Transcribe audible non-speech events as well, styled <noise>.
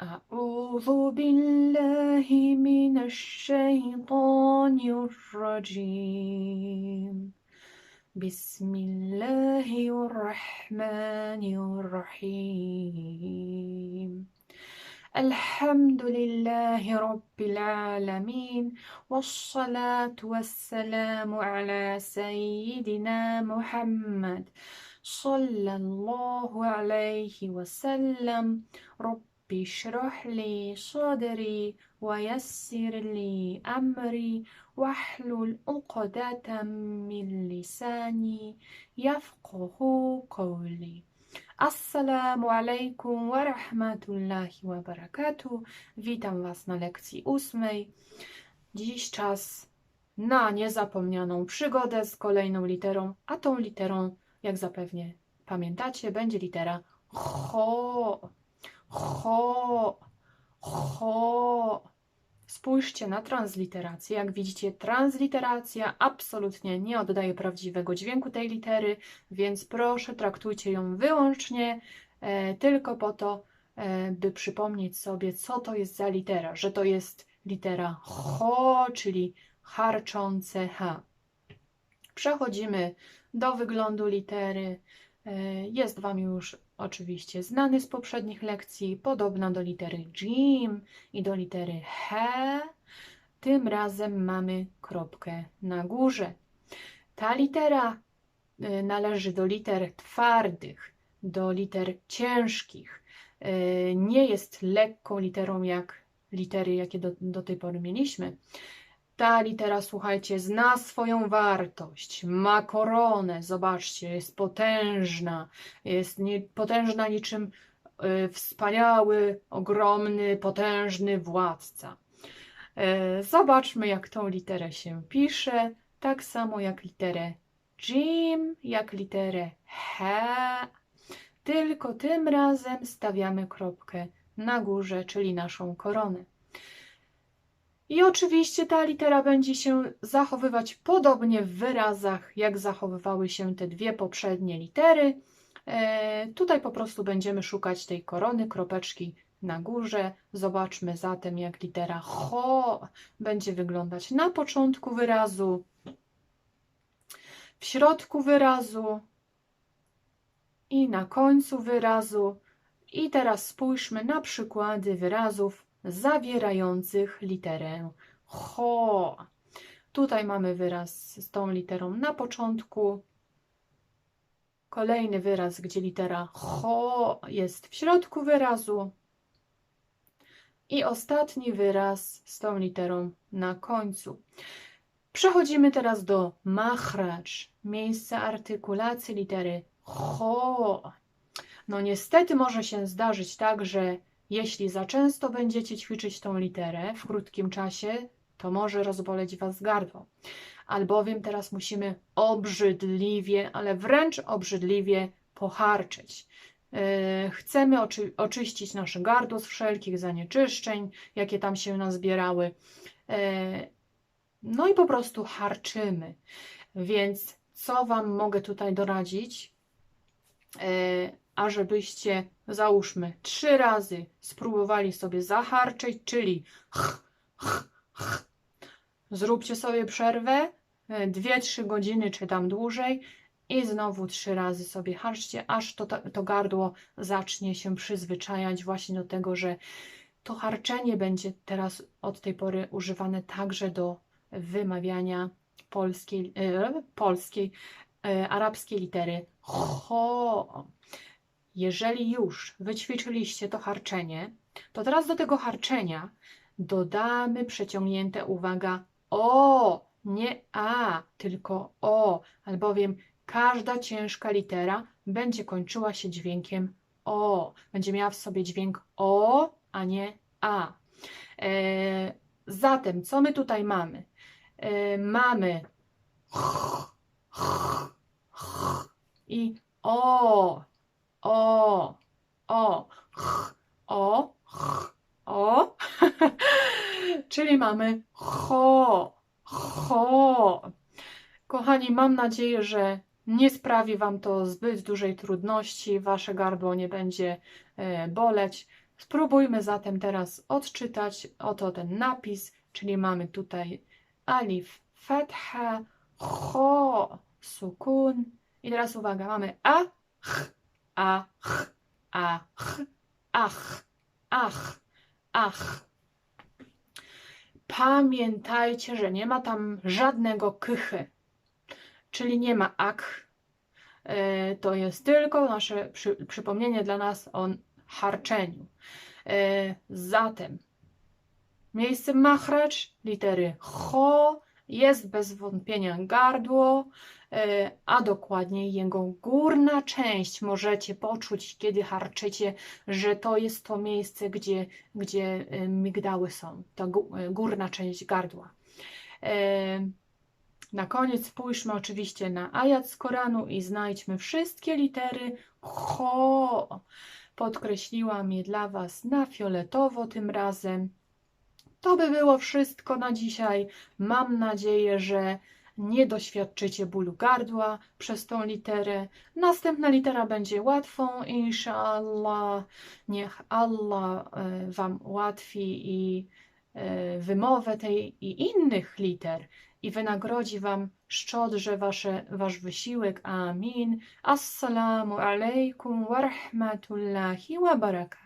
أعوذ بالله من الشيطان الرجيم. بسم الله الرحمن الرحيم. الحمد لله رب العالمين والصلاة والسلام على سيدنا محمد صلى الله عليه وسلم. رب اشرح لي صدري ويسر لي أمري واحلل عقدة من لساني يفقه قولي Assalamu alaikum wa rahmatullahi wa barakatuh. Witam Was na lekcji ósmej. Dziś czas na niezapomnianą przygodę z kolejną literą, a tą literą, jak zapewnie pamiętacie, będzie litera cho. Cho. Cho. Spójrzcie na transliterację. Jak widzicie, transliteracja absolutnie nie oddaje prawdziwego dźwięku tej litery, więc proszę traktujcie ją wyłącznie e, tylko po to, e, by przypomnieć sobie, co to jest za litera, że to jest litera cho, czyli harczące H. Przechodzimy do wyglądu litery. E, Jest Wam już oczywiście znany z poprzednich lekcji, podobna do litery Jim i do litery He. Tym razem mamy kropkę na górze. Ta litera y, należy do liter twardych, do liter ciężkich. Y, Nie jest lekką literą jak litery, jakie do, do tej pory mieliśmy. Ta litera, słuchajcie, zna swoją wartość, ma koronę, zobaczcie, jest potężna, jest nie, potężna niczym y, wspaniały, ogromny, potężny władca. E, Zobaczmy, jak tą literę się pisze, tak samo jak literę Jim, jak literę He, tylko tym razem stawiamy kropkę na górze, czyli naszą koronę. I oczywiście ta litera będzie się zachowywać podobnie w wyrazach, jak zachowywały się te dwie poprzednie litery. E, tutaj po prostu będziemy szukać tej korony, kropeczki na górze. Zobaczmy zatem, jak litera cho będzie wyglądać na początku wyrazu, w środku wyrazu i na końcu wyrazu. I teraz spójrzmy na przykłady wyrazów zawierających literę cho. Tutaj mamy wyraz z tą literą na początku. Kolejny wyraz, gdzie litera cho jest w środku wyrazu. I ostatni wyraz z tą literą na końcu. Przechodzimy teraz do machracz, miejsca artykulacji litery cho. No niestety może się zdarzyć tak, że jeśli za często będziecie ćwiczyć tą literę w krótkim czasie, to może rozboleć Was gardło. Albowiem teraz musimy obrzydliwie, ale wręcz obrzydliwie pocharczyć. Yy, Chcemy oczy, oczyścić nasze gardło z wszelkich zanieczyszczeń, jakie tam się nazbierały. Yy, No i po prostu harczymy. Więc co Wam mogę tutaj doradzić? Yy, ażebyście, załóżmy, trzy razy spróbowali sobie zaharczyć, czyli ch, ch, ch. zróbcie sobie przerwę, e, dwie, trzy godziny czy tam dłużej i znowu trzy razy sobie harczcie, aż to, to gardło zacznie się przyzwyczajać właśnie do tego, że to harczenie będzie teraz od tej pory używane także do wymawiania polskiej, e, polskiej e, arabskiej litery cho. Jeżeli już wyćwiczyliście to harczenie, to teraz do tego harczenia dodamy przeciągnięte, uwaga, o, nie a, tylko o, albowiem każda ciężka litera będzie kończyła się dźwiękiem o, będzie miała w sobie dźwięk o, a nie a. E, zatem, co my tutaj mamy? E, mamy i o, o, o, ch, o, ch, o, <laughs> czyli mamy cho, cho. Kochani, mam nadzieję, że nie sprawi Wam to zbyt dużej trudności, Wasze gardło nie będzie e, boleć. Spróbujmy zatem teraz odczytać oto ten napis, czyli mamy tutaj alif, fatha, cho, sukun. I teraz uwaga, mamy a, ch, a, ch, a, ch, ach, ach, ach. Pamiętajcie, że nie ma tam żadnego kychy, czyli nie ma ak. E, To jest tylko nasze przy, przypomnienie dla nas o harczeniu. E, Zatem miejsce machracz litery cho jest bez wątpienia gardło, e, a dokładniej jego górna część. Możecie poczuć, kiedy harczycie, że to jest to miejsce, gdzie, gdzie e, migdały są, ta e, górna część gardła. Na koniec spójrzmy oczywiście na ajat z Koranu i znajdźmy wszystkie litery cho. Podkreśliłam je dla Was na fioletowo tym razem. To by było wszystko na dzisiaj. Mam nadzieję, że nie doświadczycie bólu gardła przez tą literę. Następna litera będzie łatwą, inshallah. Niech Allah e, Wam ułatwi i e, wymowę tej i innych liter i wynagrodzi Wam szczodrze wasze, Wasz wysiłek. Amin. Assalamu alaikum wa rahmatullahi wa barakatuh.